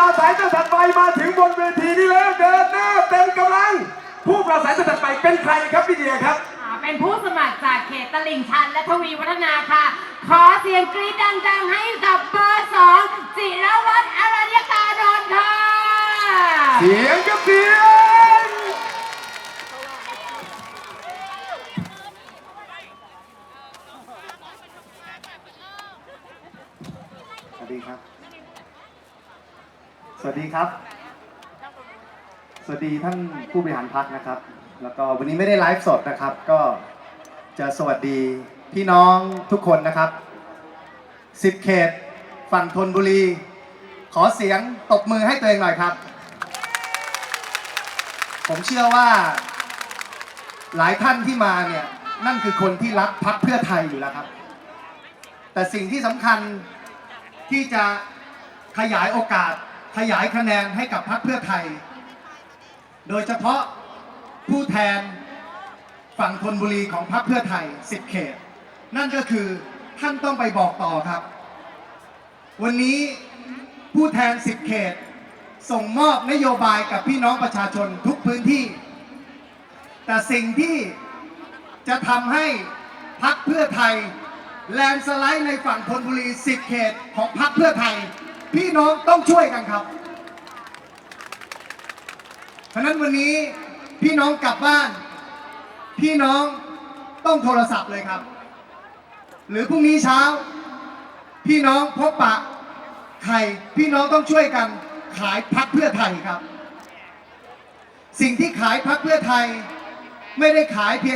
ราศัยจะถัดไปมาถึงบนเวทีนี้แล้วเดินหน้าเต็มกำลัง ผู้ปราศัยจะถัดไปเป็นใครครับพี่เดียครับ อ่าเป็นผู้สมัครจากเขตตลิ่งชันและทวีวัฒนาค่ะ ขอเสียงกรี๊ดดังๆให้กับเบอร์สองจิรวัตรอรัญญกานนท์ค่ะ เสียงกับเสียงสวัสดีครับ สวัสดีครับ สวัสดีท่านผู้บริหารพักนะครับ แล้วก็วันนี้ไม่ได้ไลฟ์สดนะครับ ก็จะสวัสดีพี่น้องทุกคนนะครับสิบเขตฝั่งธนบุรี ขอเสียงตบมือให้ตัวเองหน่อยครับ ผมเชื่อว่า หลายท่านที่มาเนี่ยนั่นคือคนที่รักพักเพื่อไทยอยู่แล้วครับ แต่สิ่งที่สำคัญที่จะขยายโอกาส ขยายคะแนนให้กับพรรคเพื่อไทย โดยเฉพาะผู้แทนฝั่งธนบุรีของพรรคเพื่อไทย 10 เขต นั่นก็คือท่านต้องไปบอกต่อครับ วันนี้ผู้แทน 10 เขต ส่งมอบนโยบายกับพี่น้องประชาชนทุกพื้นที่ แต่สิ่งที่จะทำให้พรรคเพื่อไทย แลนด์สไลด์ในฝั่งธนบุรี 10 เขตของพรรคเพื่อไทย พี่น้องต้องช่วยกันครับฉะนั้นวันนี้พี่น้องกลับบ้าน พี่น้องต้องโทรศัพท์เลยครับ หรือพรุ่งนี้เช้า พี่น้องพบปะใครพี่น้องต้องช่วยกันขายพักเพื่อไทยครับ สิ่งที่ขายพักเพื่อไทยไม่ได้ขายเพียง